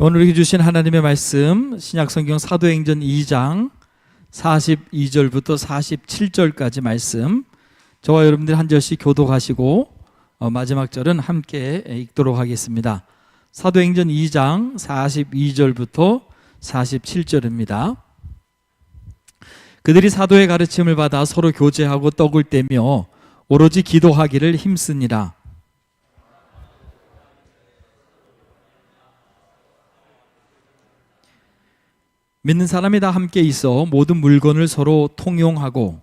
오늘 이렇게 주신 하나님의 말씀 신약성경 사도행전 2장 42절부터 47절까지 말씀 저와 여러분들 한 절씩 교독하시고 어, 마지막 절은 함께 읽도록 하겠습니다. 사도행전 2장 42절부터 47절입니다. 그들이 사도의 가르침을 받아 서로 교제하고 떡을 떼며 오로지 기도하기를 힘쓰니라. 믿는 사람이 다 함께 있어 모든 물건을 서로 통용하고.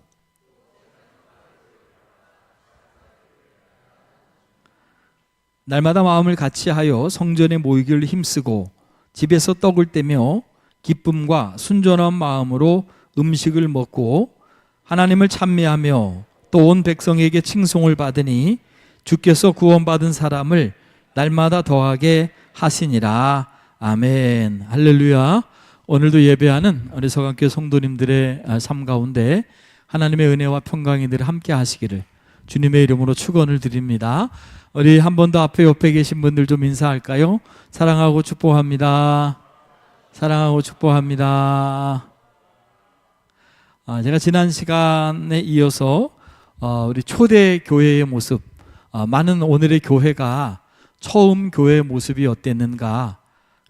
날마다 마음을 같이 하여 성전에 모이기를 힘쓰고 집에서 떡을 떼며 기쁨과 순전한 마음으로 음식을 먹고 하나님을 찬미하며 또 온 백성에게 칭송을 받으니 주께서 구원받은 사람을 날마다 더하게 하시니라. 아멘. 할렐루야 오늘도 예배하는 우리 서강교 성도님들의 아, 삶 가운데 하나님의 은혜와 평강이 늘 함께 하시기를 주님의 이름으로 축원을 드립니다. 우리 한 번 더 앞에 옆에 계신 분들 좀 인사할까요? 사랑하고 축복합니다. 사랑하고 축복합니다. 아, 제가 지난 시간에 이어서 어, 우리 초대 교회의 모습, 아, 많은 오늘의 교회가 처음 교회의 모습이 어땠는가,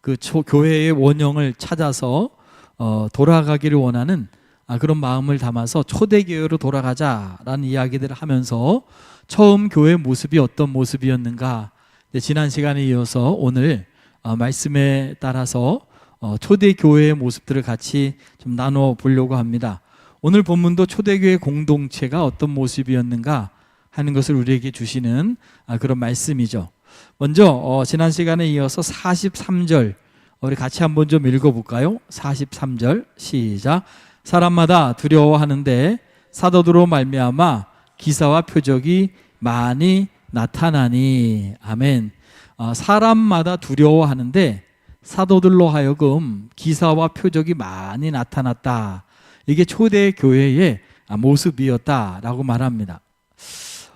그 초, 교회의 원형을 찾아서 어, 돌아가기를 원하는 아, 그런 마음을 담아서 초대 교회로 돌아가자라는 이야기들을 하면서 처음 교회 모습이 어떤 모습이었는가 네, 지난 시간에 이어서 오늘 어, 말씀에 따라서 어, 초대 교회의 모습들을 같이 좀 나눠 보려고 합니다. 오늘 본문도 초대교회 공동체가 어떤 모습이었는가 하는 것을 우리에게 주시는 아, 그런 말씀이죠. 먼저 어, 지난 시간에 이어서 43절 우리 같이 한번 좀 읽어볼까요? 43절 시작. 사람마다 두려워하는데 사도들로 말미암아 기사와 표적이 많이 나타나니 아멘. 어, 사람마다 두려워하는데 사도들로 하여금 기사와 표적이 많이 나타났다. 이게 초대 교회의 모습이었다라고 말합니다.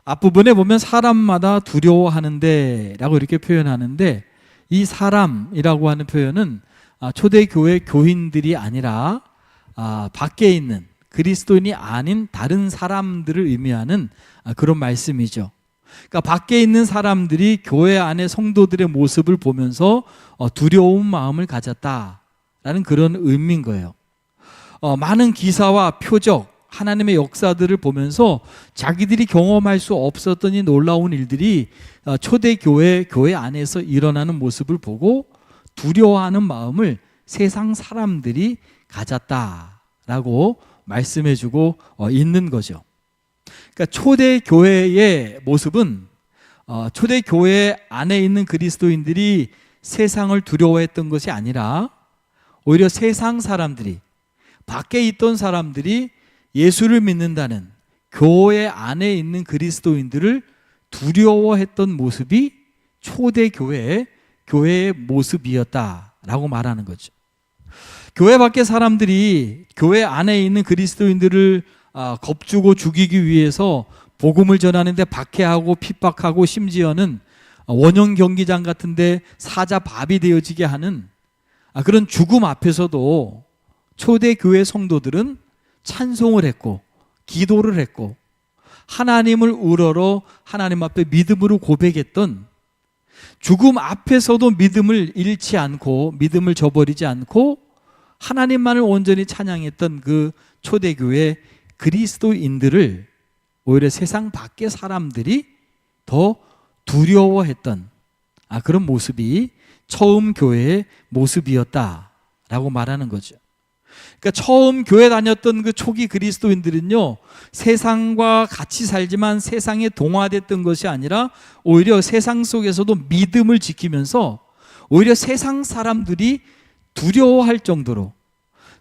앞부분에 보면 사람마다 두려워하는데 라고 이렇게 표현하는데 이 사람이라고 하는 표현은 아, 초대 교회 교인들이 아니라 아, 밖에 있는 그리스도인이 아닌 다른 사람들을 의미하는 아, 그런 말씀이죠. 그러니까 밖에 있는 사람들이 교회 안의 성도들의 모습을 보면서 어, 두려운 마음을 가졌다라는 그런 의미인 거예요. 어, 많은 기사와 표적, 하나님의 역사들을 보면서 자기들이 경험할 수 없었던 이 놀라운 일들이 어, 초대 교회 교회 안에서 일어나는 모습을 보고 두려워하는 마음을 세상 사람들이 가졌다라고 말씀해주고 어, 있는 거죠. 그러니까 초대 교회의 모습은 어, 초대 교회 안에 있는 그리스도인들이 세상을 두려워했던 것이 아니라 오히려 세상 사람들이 밖에 있던 사람들이 예수를 믿는다는 교회 안에 있는 그리스도인들을 두려워했던 모습이 초대 교회의 교회의 모습이었다라고 말하는 거죠. 교회 밖의 사람들이 교회 안에 있는 그리스도인들을 아, 겁주고 죽이기 위해서 복음을 전하는데 박해하고 핍박하고 심지어는 원형 경기장 같은데 사자 밥이 되어지게 하는 아, 그런 죽음 앞에서도 초대 교회 성도들은 찬송을 했고 기도를 했고 하나님을 우러러 하나님 앞에 믿음으로 고백했던 죽음 앞에서도 믿음을 잃지 않고 믿음을 저버리지 않고 하나님만을 온전히 찬양했던 그 초대교회 그리스도인들을 오히려 세상 밖의 사람들이 더 두려워했던 아, 그런 모습이 처음 교회의 모습이었다라고 말하는 거죠. 그러니까 처음 교회 다녔던 그 초기 그리스도인들은요, 세상과 같이 살지만 세상에 동화됐던 것이 아니라 오히려 세상 속에서도 믿음을 지키면서 오히려 세상 사람들이 두려워할 정도로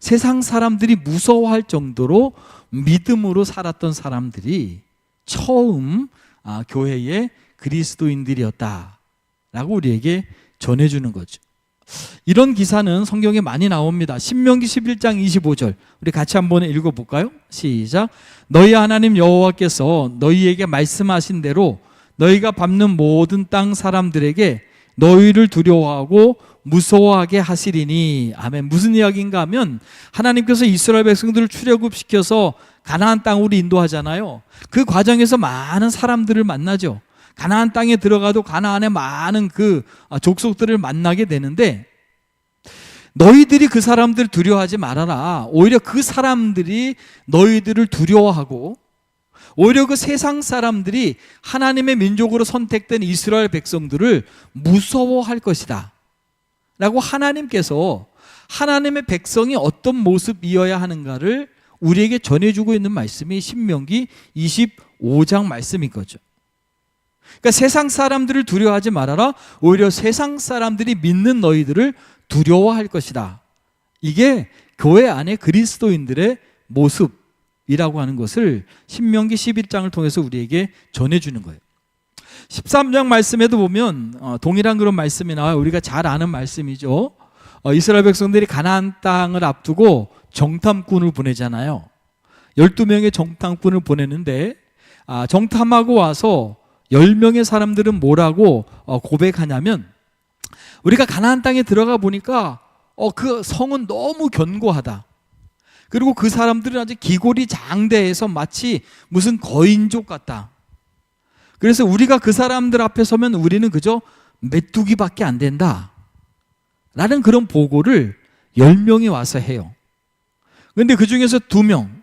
세상 사람들이 무서워할 정도로 믿음으로 살았던 사람들이 처음 아, 교회의 그리스도인들이었다라고 우리에게 전해주는 거죠. 이런 기사는 성경에 많이 나옵니다. 신명기 11장 25절. 우리 같이 한번 읽어 볼까요? 시작. 너희 하나님 여호와께서 너희에게 말씀하신 대로 너희가 밟는 모든 땅 사람들에게 너희를 두려워하고 무서워하게 하시리니 아멘. 무슨 이야기인가 하면 하나님께서 이스라엘 백성들을 출애굽시켜서 가나안 땅으로 인도하잖아요. 그 과정에서 많은 사람들을 만나죠. 가나안 땅에 들어가도 가나안에 많은 그 족속들을 만나게 되는데 너희들이 그 사람들 두려워하지 말아라. 오히려 그 사람들이 너희들을 두려워하고 오히려 그 세상 사람들이 하나님의 민족으로 선택된 이스라엘 백성들을 무서워할 것이다. 라고 하나님께서 하나님의 백성이 어떤 모습이어야 하는가를 우리에게 전해주고 있는 말씀이 신명기 25장 말씀인 거죠. 그러니까 세상 사람들을 두려워하지 말아라. 오히려 세상 사람들이 믿는 너희들을 두려워할 것이다. 이게 교회 안에 그리스도인들의 모습이라고 하는 것을 신명기 11장을 통해서 우리에게 전해주는 거예요. 13장 말씀에도 보면 어, 동일한 그런 말씀이 나와요. 우리가 잘 아는 말씀이죠. 어, 이스라엘 백성들이 가나안 땅을 앞두고 정탐꾼을 보내잖아요. 12명의 정탐꾼을 보내는데 아, 정탐하고 와서 10명의 사람들은 뭐라고 어, 고백하냐면 우리가 가나안 땅에 들어가 보니까 어, 그 성은 너무 견고하다. 그리고 그 사람들은 아주 기골이 장대해서 마치 무슨 거인족 같다. 그래서 우리가 그 사람들 앞에 서면 우리는 그저 메뚜기밖에 안 된다. 라는 그런 보고를 10명이 와서 해요. 근데 그 중에서 두 명,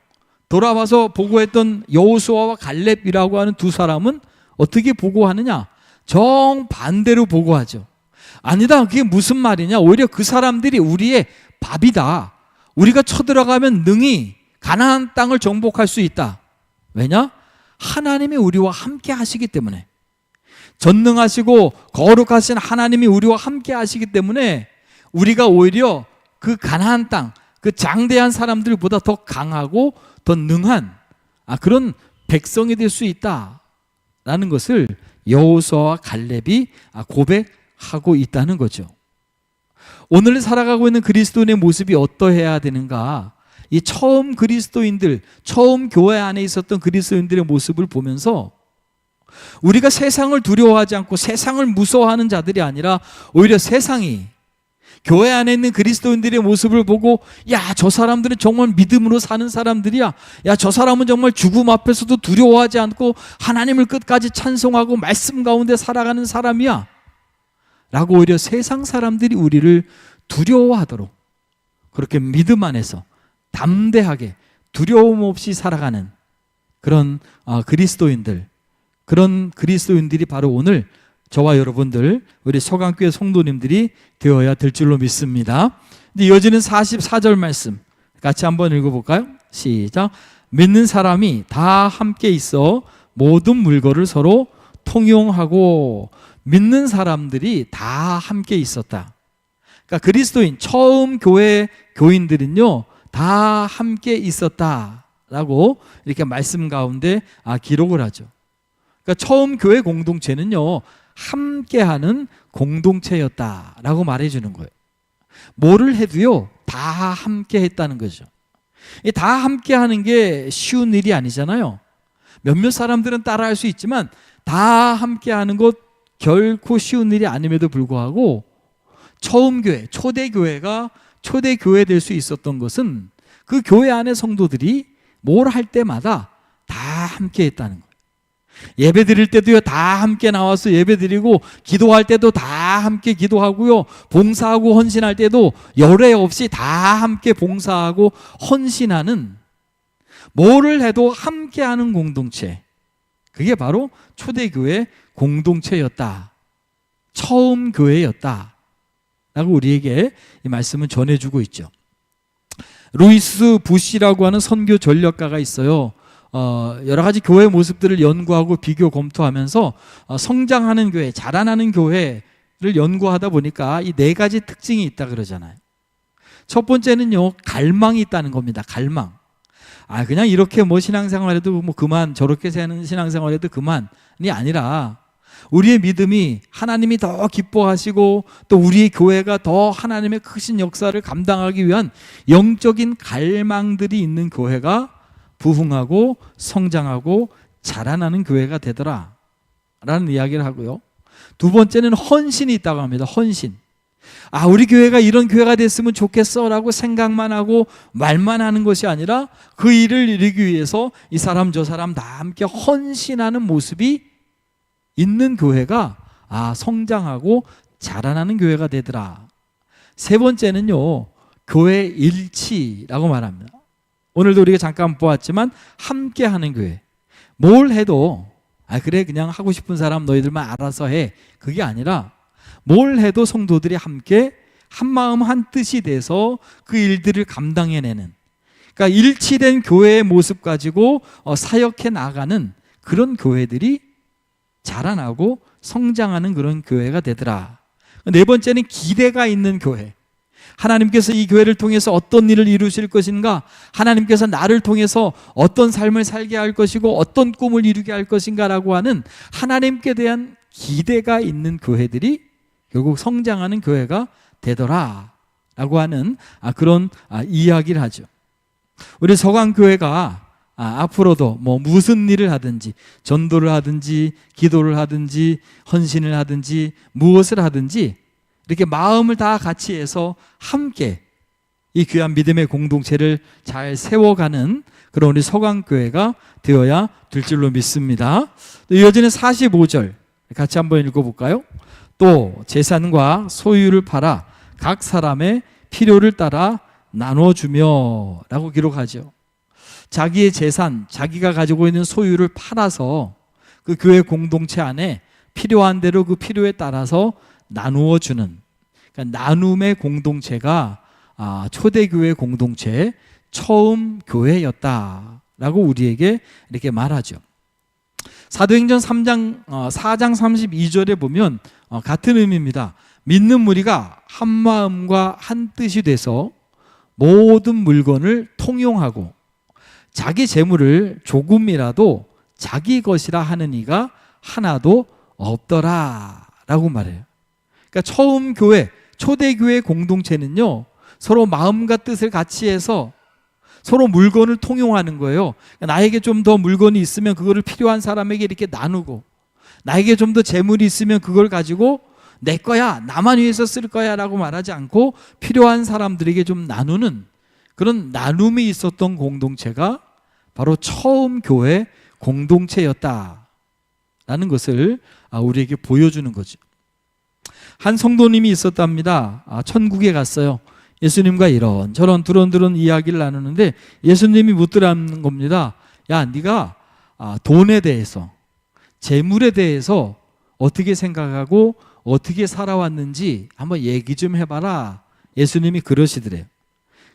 돌아와서 보고했던 여호수아와 갈렙이라고 하는 두 사람은 어떻게 보고하느냐? 정반대로 보고하죠. 아니다. 그게 무슨 말이냐? 오히려 그 사람들이 우리의 밥이다. 우리가 쳐들어가면 능히 가나안 땅을 정복할 수 있다. 왜냐? 하나님이 우리와 함께 하시기 때문에. 전능하시고 거룩하신 하나님이 우리와 함께 하시기 때문에 우리가 오히려 그 가나안 땅, 그 장대한 사람들보다 더 강하고 더 능한 아, 그런 백성이 될 수 있다 라는 것을 여호수아와 갈렙이 아, 고백하고 있다는 거죠. 오늘 살아가고 있는 그리스도인의 모습이 어떠해야 되는가? 이 처음 그리스도인들, 처음 교회 안에 있었던 그리스도인들의 모습을 보면서 우리가 세상을 두려워하지 않고 세상을 무서워하는 자들이 아니라 오히려 세상이 교회 안에 있는 그리스도인들의 모습을 보고 야, 저 사람들은 정말 믿음으로 사는 사람들이야. 야, 저 사람은 정말 죽음 앞에서도 두려워하지 않고 하나님을 끝까지 찬송하고 말씀 가운데 살아가는 사람이야. 라고 오히려 세상 사람들이 우리를 두려워하도록 그렇게 믿음 안에서 담대하게 두려움 없이 살아가는 그런 아, 그리스도인들 그런 그리스도인들이 바로 오늘 저와 여러분들 우리 서강교회 성도님들이 되어야 될 줄로 믿습니다. 근데 이어지는 44절 말씀 같이 한번 읽어볼까요? 시작. 믿는 사람이 다 함께 있어 모든 물건을 서로 통용하고 믿는 사람들이 다 함께 있었다. 그러니까 그리스도인 처음 교회 교인들은요 다 함께 있었다라고 이렇게 말씀 가운데 아, 기록을 하죠. 그러니까 처음 교회 공동체는요 함께하는 공동체였다라고 말해주는 거예요. 뭐를 해도요 다 함께 했다는 거죠. 이다 함께 하는 게 쉬운 일이 아니잖아요. 몇몇 사람들은 따라 할 수 있지만 다 함께 하는 것 결코 쉬운 일이 아님에도 불구하고 처음 교회, 초대 교회가 초대 교회 될 수 있었던 것은 그 교회 안의 성도들이 뭘 할 때마다 다 함께 했다는 거예요. 예배 드릴 때도요, 다 함께 나와서 예배 드리고, 기도할 때도 다 함께 기도하고요, 봉사하고 헌신할 때도 열애 없이 다 함께 봉사하고 헌신하는, 뭐를 해도 함께 하는 공동체. 그게 바로 초대교회 공동체였다. 처음 교회였다. 라고 우리에게 이 말씀은 전해주고 있죠. 루이스 부시라고 하는 선교 전력가가 있어요. 어, 여러 가지 교회 모습들을 연구하고 비교 검토하면서 어, 성장하는 교회, 자라나는 교회를 연구하다 보니까 이 네 가지 특징이 있다 그러잖아요. 첫 번째는요, 갈망이 있다는 겁니다. 갈망. 아, 그냥 이렇게 뭐 신앙생활 해도 뭐 그만, 저렇게 사는 신앙생활 해도 그만이 아니라 우리의 믿음이 하나님이 더 기뻐하시고 또 우리의 교회가 더 하나님의 크신 역사를 감당하기 위한 영적인 갈망들이 있는 교회가 부흥하고 성장하고 자라나는 교회가 되더라. 라는 이야기를 하고요. 두 번째는 헌신이 있다고 합니다. 헌신. 아, 우리 교회가 이런 교회가 됐으면 좋겠어 라고 생각만 하고 말만 하는 것이 아니라 그 일을 이루기 위해서 이 사람 저 사람 다 함께 헌신하는 모습이 있는 교회가 아, 성장하고 자라나는 교회가 되더라. 세 번째는요, 교회 일치라고 말합니다. 오늘도 우리가 잠깐 보았지만 함께 하는 교회. 뭘 해도 아 그래 그냥 하고 싶은 사람 너희들만 알아서 해. 그게 아니라 뭘 해도 성도들이 함께 한 마음 한 뜻이 돼서 그 일들을 감당해내는 그러니까 일치된 교회의 모습 가지고 어, 사역해 나가는 그런 교회들이 자라나고 성장하는 그런 교회가 되더라. 네 번째는 기대가 있는 교회. 하나님께서 이 교회를 통해서 어떤 일을 이루실 것인가? 하나님께서 나를 통해서 어떤 삶을 살게 할 것이고 어떤 꿈을 이루게 할 것인가라고 하는 하나님께 대한 기대가 있는 교회들이 결국 성장하는 교회가 되더라. 라고 하는 아, 그런 아, 이야기를 하죠. 우리 서강교회가 아, 앞으로도 뭐 무슨 일을 하든지 전도를 하든지 기도를 하든지 헌신을 하든지 무엇을 하든지 이렇게 마음을 다 같이 해서 함께 이 귀한 믿음의 공동체를 잘 세워가는 그런 우리 서강교회가 되어야 될 줄로 믿습니다. 또 이어지는 45절 같이 한번 읽어볼까요? 또 재산과 소유를 팔아 각 사람의 필요를 따라 나눠주며 라고 기록하죠. 자기의 재산, 자기가 가지고 있는 소유를 팔아서 그 교회 공동체 안에 필요한 대로 그 필요에 따라서 나누어 주는 그러니까 나눔의 공동체가 아, 초대교회 공동체 처음 교회였다라고 우리에게 이렇게 말하죠. 사도행전 3장 어, 4장 32절에 보면 어, 같은 의미입니다. 믿는 무리가 한 마음과 한 뜻이 돼서 모든 물건을 통용하고 자기 재물을 조금이라도 자기 것이라 하는 이가 하나도 없더라라고 말해요. 그러니까 처음 교회, 초대교회 공동체는요. 서로 마음과 뜻을 같이 해서 서로 물건을 통용하는 거예요. 그러니까 나에게 좀 더 물건이 있으면 그거를 필요한 사람에게 이렇게 나누고 나에게 좀 더 재물이 있으면 그걸 가지고 내 거야, 나만 위해서 쓸 거야 라고 말하지 않고 필요한 사람들에게 좀 나누는 그런 나눔이 있었던 공동체가 바로 처음 교회 공동체였다라는 것을 아, 우리에게 보여주는 거죠. 한 성도님이 있었답니다. 아, 천국에 갔어요. 예수님과 이런 저런 두런두런 이야기를 나누는데 예수님이 묻더라는 겁니다. 야, 네가 아, 돈에 대해서 재물에 대해서 어떻게 생각하고 어떻게 살아왔는지 한번 얘기 좀 해봐라. 예수님이 그러시더래요.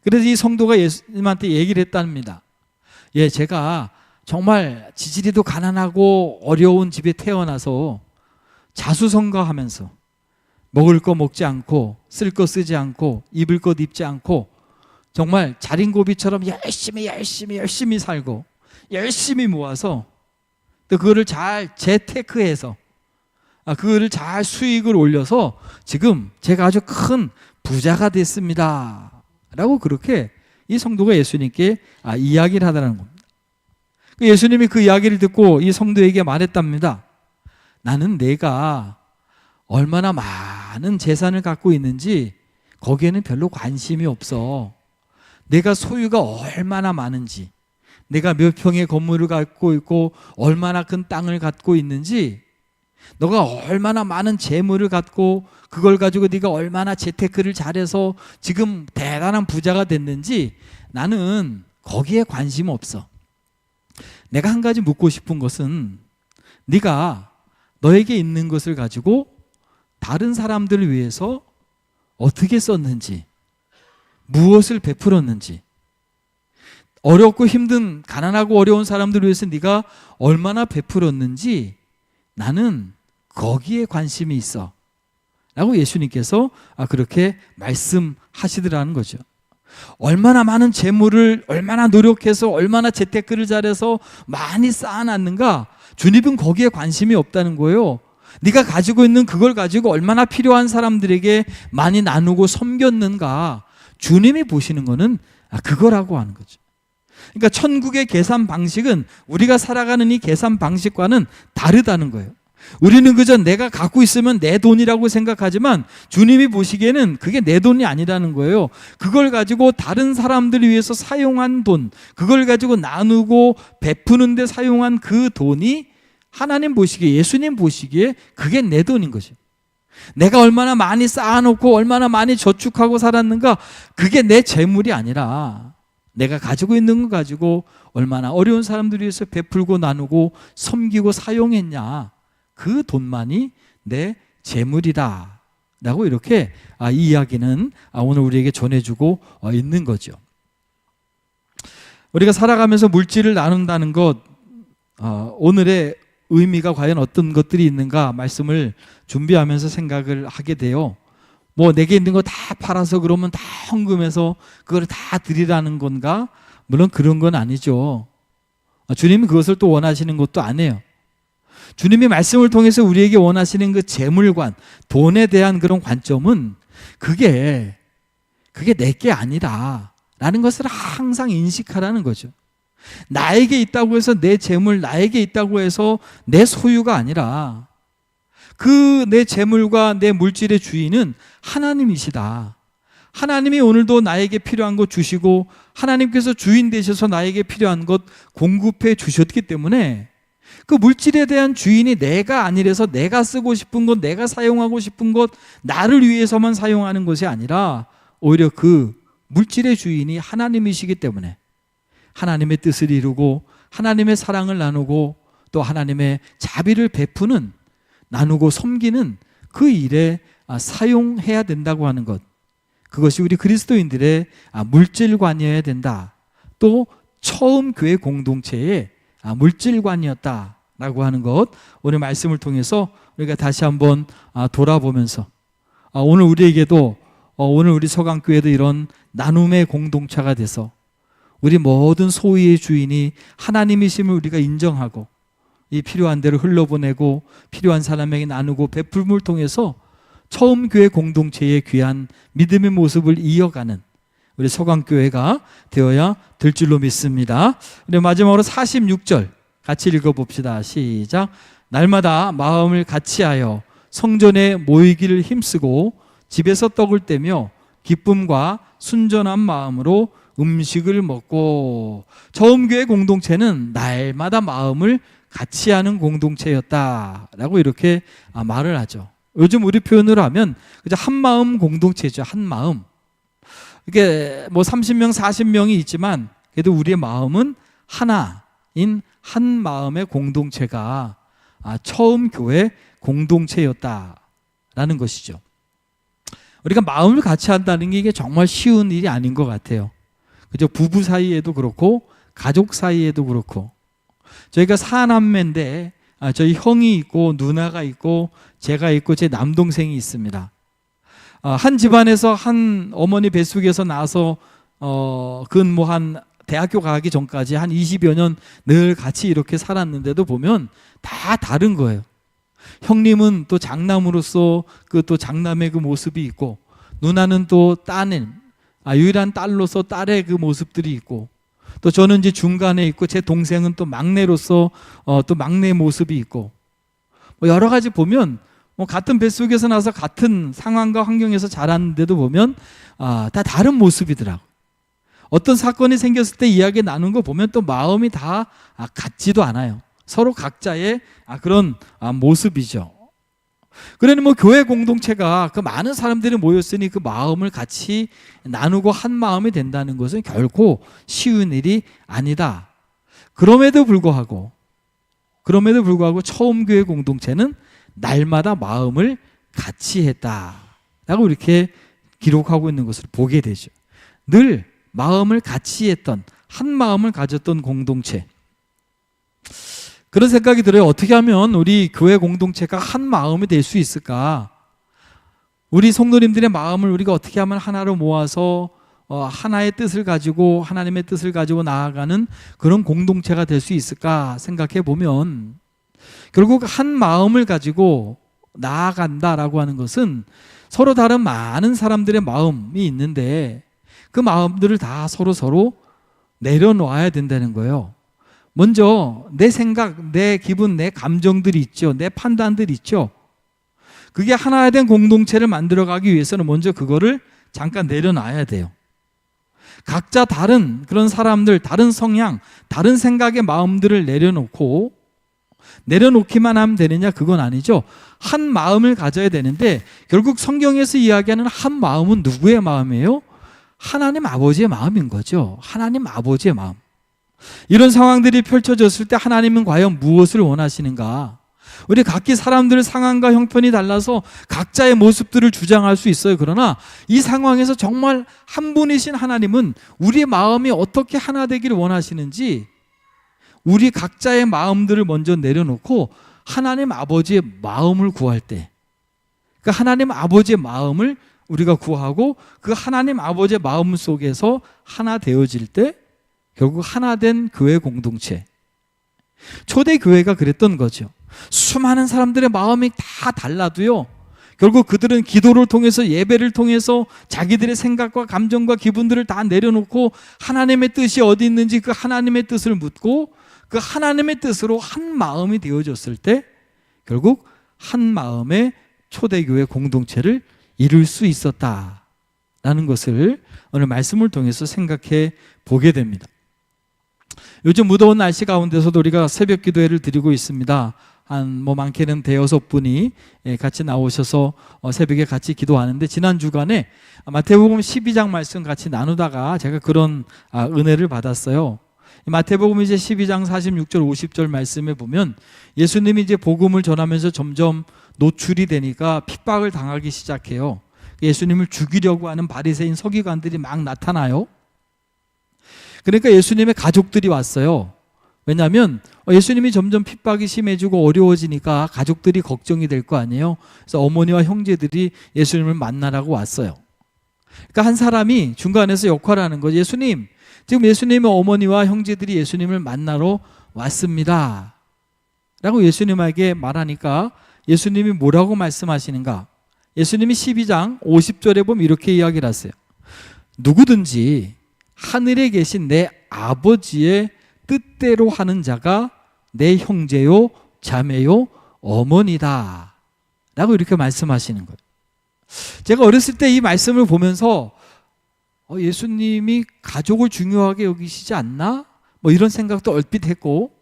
그래서 이 성도가 예수님한테 얘기를 했답니다. 예, 제가 정말 지지리도 가난하고 어려운 집에 태어나서 자수성가하면서 먹을 거 먹지 않고 쓸 거 쓰지 않고 입을 것 입지 않고 정말 자린고비처럼 열심히 열심히 열심히 살고 열심히 모아서 또 그거를 잘 재테크해서 아, 그거를 잘 수익을 올려서 지금 제가 아주 큰 부자가 됐습니다. 라고 그렇게 이 성도가 예수님께 아, 이야기를 하다는 겁니다. 그 예수님이 그 이야기를 듣고 이 성도에게 말했답니다. 나는 내가 얼마나 많은 재산을 갖고 있는지 거기에는 별로 관심이 없어. 내가 소유가 얼마나 많은지, 내가 몇 평의 건물을 갖고 있고 얼마나 큰 땅을 갖고 있는지, 너가 얼마나 많은 재물을 갖고 그걸 가지고 네가 얼마나 재테크를 잘해서 지금 대단한 부자가 됐는지 나는 거기에 관심 없어. 내가 한 가지 묻고 싶은 것은 네가 너에게 있는 것을 가지고 다른 사람들을 위해서 어떻게 썼는지, 무엇을 베풀었는지, 어렵고 힘든 가난하고 어려운 사람들을 위해서 네가 얼마나 베풀었는지 나는 거기에 관심이 있어. 라고 예수님께서 아, 그렇게 말씀하시더라는 거죠. 얼마나 많은 재물을 얼마나 노력해서 얼마나 재테크를 잘해서 많이 쌓아놨는가 주님은 거기에 관심이 없다는 거예요. 네가 가지고 있는 그걸 가지고 얼마나 필요한 사람들에게 많이 나누고 섬겼는가 주님이 보시는 거는 아, 그거라고 하는 거죠. 그러니까 천국의 계산 방식은 우리가 살아가는 이 계산 방식과는 다르다는 거예요. 우리는 그저 내가 갖고 있으면 내 돈이라고 생각하지만 주님이 보시기에는 그게 내 돈이 아니라는 거예요. 그걸 가지고 다른 사람들을 위해서 사용한 돈, 그걸 가지고 나누고 베푸는데 사용한 그 돈이 하나님 보시기에, 예수님 보시기에 그게 내 돈인 거죠. 내가 얼마나 많이 쌓아놓고 얼마나 많이 저축하고 살았는가, 그게 내 재물이 아니라 내가 가지고 있는 거 가지고 얼마나 어려운 사람들 위해서 베풀고 나누고 섬기고 사용했냐. 그 돈만이 내 재물이다. 라고 이렇게 아, 이 이야기는 아, 오늘 우리에게 전해주고 어, 있는 거죠. 우리가 살아가면서 물질을 나눈다는 것, 어, 오늘의 의미가 과연 어떤 것들이 있는가 말씀을 준비하면서 생각을 하게 돼요. 뭐 내게 있는 거 다 팔아서 그러면 다 헌금해서 그걸 다 드리라는 건가? 물론 그런 건 아니죠. 아, 주님이 그것을 또 원하시는 것도 아니에요. 주님이 말씀을 통해서 우리에게 원하시는 그 재물관, 돈에 대한 그런 관점은 그게 그게 내게 아니다. 라는 것을 항상 인식하라는 거죠. 나에게 있다고 해서 내 재물, 나에게 있다고 해서 내 소유가 아니라 그 내 재물과 내 물질의 주인은 하나님이시다. 하나님이 오늘도 나에게 필요한 것 주시고 하나님께서 주인 되셔서 나에게 필요한 것 공급해 주셨기 때문에 그 물질에 대한 주인이 내가 아니라서 내가 쓰고 싶은 것, 내가 사용하고 싶은 것, 나를 위해서만 사용하는 것이 아니라 오히려 그 물질의 주인이 하나님이시기 때문에 하나님의 뜻을 이루고 하나님의 사랑을 나누고 또 하나님의 자비를 베푸는 나누고 섬기는 그 일에 아, 사용해야 된다고 하는 것. 그것이 우리 그리스도인들의 아, 물질관이어야 된다. 또 처음 교회 공동체의 아, 물질관이었다라고 하는 것 오늘 말씀을 통해서 우리가 다시 한번 아, 돌아보면서 아, 오늘 우리에게도 어, 오늘 우리 서강교회도 이런 나눔의 공동체가 돼서 우리 모든 소유의 주인이 하나님이심을 우리가 인정하고 이 필요한 대로 흘러보내고 필요한 사람에게 나누고 베풀음을 통해서 처음 교회 공동체의 귀한 믿음의 모습을 이어가는 우리 서강교회가 되어야 될 줄로 믿습니다. 우리 마지막으로 46절 같이 읽어봅시다. 시작. 날마다 마음을 같이 하여 성전에 모이기를 힘쓰고 집에서 떡을 떼며 기쁨과 순전한 마음으로 음식을 먹고 처음 교회 공동체는 날마다 마음을 같이 하는 공동체였다라고 이렇게 아, 말을 하죠. 요즘 우리 표현으로 하면 그저 한 마음 공동체죠. 한 마음. 이게 뭐 30명, 40명이 있지만 그래도 우리의 마음은 하나인 한 마음의 공동체가 아, 처음 교회 공동체였다라는 것이죠. 우리가 마음을 같이 한다는 게 이게 정말 쉬운 일이 아닌 것 같아요. 그죠? 부부 사이에도 그렇고 가족 사이에도 그렇고 저희가 사남매인데 아, 저희 형이 있고 누나가 있고 제가 있고 제 남동생이 있습니다. 어, 한 집안에서 한 어머니 뱃속에서 나서 어, 근뭐한 대학교 가기 전까지 한 20여 년 늘 같이 이렇게 살았는데도 보면 다 다른 거예요. 형님은 또 장남으로서 그 또 장남의 그 모습이 있고 누나는 또 딸은 아, 유일한 딸로서 딸의 그 모습들이 있고 또 저는 이제 중간에 있고 제 동생은 또 막내로서 어, 또 막내 모습이 있고 뭐 여러 가지 보면 뭐 같은 뱃속에서 나서 같은 상황과 환경에서 자랐는데도 보면 아, 다 다른 모습이더라고. 어떤 사건이 생겼을 때 이야기 나눈 거 보면 또 마음이 다 아, 같지도 않아요. 서로 각자의 아, 그런 아, 모습이죠. 그러니 뭐 교회 공동체가 그 많은 사람들이 모였으니 그 마음을 같이 나누고 한 마음이 된다는 것은 결코 쉬운 일이 아니다. 그럼에도 불구하고 그럼에도 불구하고 처음 교회 공동체는 날마다 마음을 같이 했다라고 이렇게 기록하고 있는 것을 보게 되죠. 늘 마음을 같이 했던 한 마음을 가졌던 공동체. 그런 생각이 들어요. 어떻게 하면 우리 교회 공동체가 한 마음이 될 수 있을까? 우리 성도님들의 마음을 우리가 어떻게 하면 하나로 모아서 어, 하나의 뜻을 가지고 하나님의 뜻을 가지고 나아가는 그런 공동체가 될 수 있을까 생각해 보면 결국 한 마음을 가지고 나아간다라고 하는 것은 서로 다른 많은 사람들의 마음이 있는데 그 마음들을 다 서로 서로 내려놓아야 된다는 거예요. 먼저 내 생각, 내 기분, 내 감정들이 있죠. 내 판단들이 있죠. 그게 하나가 된 공동체를 만들어가기 위해서는 먼저 그거를 잠깐 내려놔야 돼요. 각자 다른 그런 사람들, 다른 성향, 다른 생각의 마음들을 내려놓고 내려놓기만 하면 되느냐? 그건 아니죠. 한 마음을 가져야 되는데 결국 성경에서 이야기하는 한 마음은 누구의 마음이에요? 하나님 아버지의 마음인 거죠. 하나님 아버지의 마음. 이런 상황들이 펼쳐졌을 때 하나님은 과연 무엇을 원하시는가? 우리 각기 사람들 상황과 형편이 달라서 각자의 모습들을 주장할 수 있어요. 그러나 이 상황에서 정말 한 분이신 하나님은 우리의 마음이 어떻게 하나 되기를 원하시는지 우리 각자의 마음들을 먼저 내려놓고 하나님 아버지의 마음을 구할 때, 그 하나님 아버지의 마음을 우리가 구하고 그 하나님 아버지의 마음 속에서 하나 되어질 때 결국 하나 된 교회 공동체. 초대 교회가 그랬던 거죠. 수많은 사람들의 마음이 다 달라도요. 결국 그들은 기도를 통해서 예배를 통해서 자기들의 생각과 감정과 기분들을 다 내려놓고 하나님의 뜻이 어디 있는지 그 하나님의 뜻을 묻고 그 하나님의 뜻으로 한 마음이 되어졌을 때 결국 한 마음의 초대교회 공동체를 이룰 수 있었다라는 것을 오늘 말씀을 통해서 생각해 보게 됩니다. 요즘 무더운 날씨 가운데서도 우리가 새벽 기도회를 드리고 있습니다. 한 뭐 많게는 대여섯 분이 예, 같이 나오셔서 어, 새벽에 같이 기도하는데 지난 주간에 마태복음 12장 말씀 같이 나누다가 제가 그런 아, 은혜를 받았어요. 마태복음 이제 12장 46절 50절 말씀에 보면 예수님이 이제 복음을 전하면서 점점 노출이 되니까 핍박을 당하기 시작해요. 예수님을 죽이려고 하는 바리새인 서기관들이 막 나타나요. 그러니까 예수님의 가족들이 왔어요. 왜냐하면 예수님이 점점 핍박이 심해지고 어려워지니까 가족들이 걱정이 될 거 아니에요. 그래서 어머니와 형제들이 예수님을 만나라고 왔어요. 그러니까 한 사람이 중간에서 역할을 하는 거죠. 예수님, 지금 예수님의 어머니와 형제들이 예수님을 만나러 왔습니다. 라고 예수님에게 말하니까 예수님이 뭐라고 말씀하시는가? 예수님이 12장 50절에 보면 이렇게 이야기를 하세요. 누구든지 하늘에 계신 내 아버지의 뜻대로 하는 자가 내 형제요, 자매요, 어머니다. 라고 이렇게 말씀하시는 거예요. 제가 어렸을 때 이 말씀을 보면서 어, 예수님이 가족을 중요하게 여기시지 않나? 뭐 이런 생각도 얼핏 했고,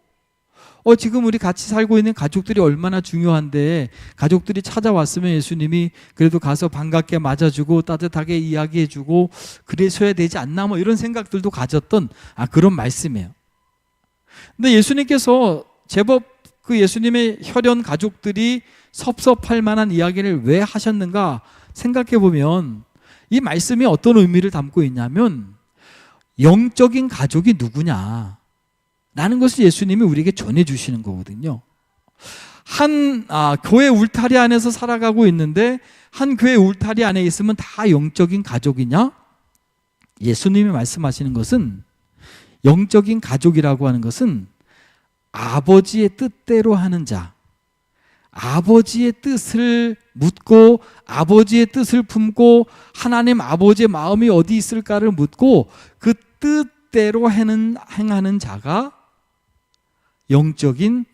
어, 지금 우리 같이 살고 있는 가족들이 얼마나 중요한데, 가족들이 찾아왔으면 예수님이 그래도 가서 반갑게 맞아주고 따뜻하게 이야기해주고, 그래서야 되지 않나? 뭐 이런 생각들도 가졌던, 아, 그런 말씀이에요. 근데 예수님께서 제법 그 예수님의 혈연 가족들이 섭섭할 만한 이야기를 왜 하셨는가 생각해 보면 이 말씀이 어떤 의미를 담고 있냐면 영적인 가족이 누구냐 라는 것을 예수님이 우리에게 전해 주시는 거거든요. 한 아, 교회 울타리 안에서 살아가고 있는데 한 교회 울타리 안에 있으면 다 영적인 가족이냐? 예수님이 말씀하시는 것은 영적인 가족이라고 하는 것은 아버지의 뜻대로 하는 자, 아버지의 뜻을 묻고 아버지의 뜻을 품고 하나님 아버지의 마음이 어디 있을까를 묻고 그 뜻대로 하는, 행하는 자가 영적인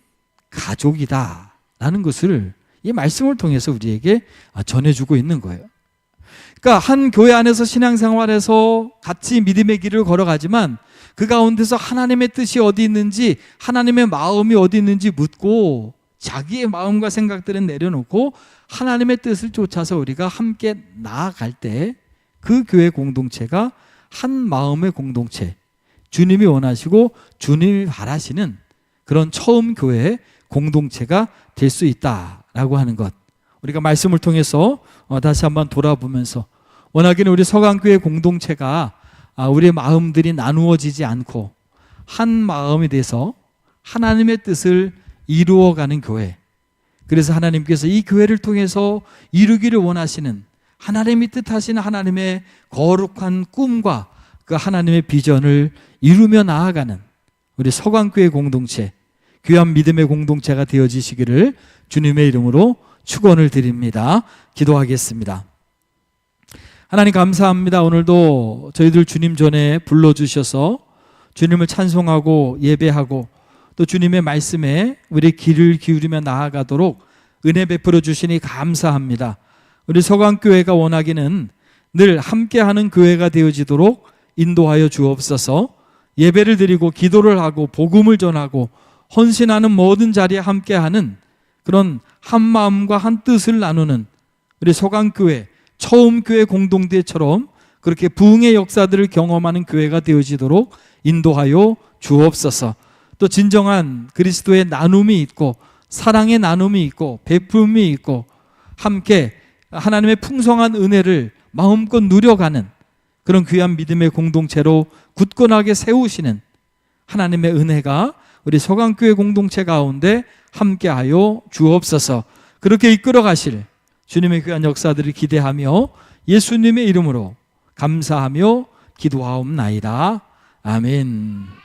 가족이다. 라는 것을 이 말씀을 통해서 우리에게 전해주고 있는 거예요. 그러니까 한 교회 안에서 신앙생활에서 같이 믿음의 길을 걸어가지만 그 가운데서 하나님의 뜻이 어디 있는지 하나님의 마음이 어디 있는지 묻고 자기의 마음과 생각들은 내려놓고 하나님의 뜻을 쫓아서 우리가 함께 나아갈 때 그 교회 공동체가 한 마음의 공동체 주님이 원하시고 주님이 바라시는 그런 처음 교회 공동체가 될 수 있다라고 하는 것 우리가 말씀을 통해서 어, 다시 한번 돌아보면서 워낙에는 우리 서강교회 공동체가 아, 우리의 마음들이 나누어지지 않고 한 마음이 돼서 하나님의 뜻을 이루어가는 교회. 그래서 하나님께서 이 교회를 통해서 이루기를 원하시는 하나님이 뜻하시는 하나님의 거룩한 꿈과 그 하나님의 비전을 이루며 나아가는 우리 서광교회 공동체, 귀한 믿음의 공동체가 되어지시기를 주님의 이름으로 축원을 드립니다. 기도하겠습니다. 하나님 감사합니다. 오늘도 저희들 주님 전에 불러주셔서 주님을 찬송하고 예배하고 또 주님의 말씀에 우리 귀를 기울이며 나아가도록 은혜 베풀어 주시니 감사합니다. 우리 서강교회가 원하기는 늘 함께하는 교회가 되어지도록 인도하여 주옵소서. 예배를 드리고 기도를 하고 복음을 전하고 헌신하는 모든 자리에 함께하는 그런 한 마음과 한 뜻을 나누는 우리 서강교회 처음 교회 공동체처럼 그렇게 부흥의 역사들을 경험하는 교회가 되어지도록 인도하여 주옵소서. 또 진정한 그리스도의 나눔이 있고 사랑의 나눔이 있고 베품이 있고 함께 하나님의 풍성한 은혜를 마음껏 누려가는 그런 귀한 믿음의 공동체로 굳건하게 세우시는 하나님의 은혜가 우리 서강교회 공동체 가운데 함께하여 주옵소서. 그렇게 이끌어 가실 주님의 귀한 역사들을 기대하며 예수님의 이름으로 감사하며 기도하옵나이다. 아멘.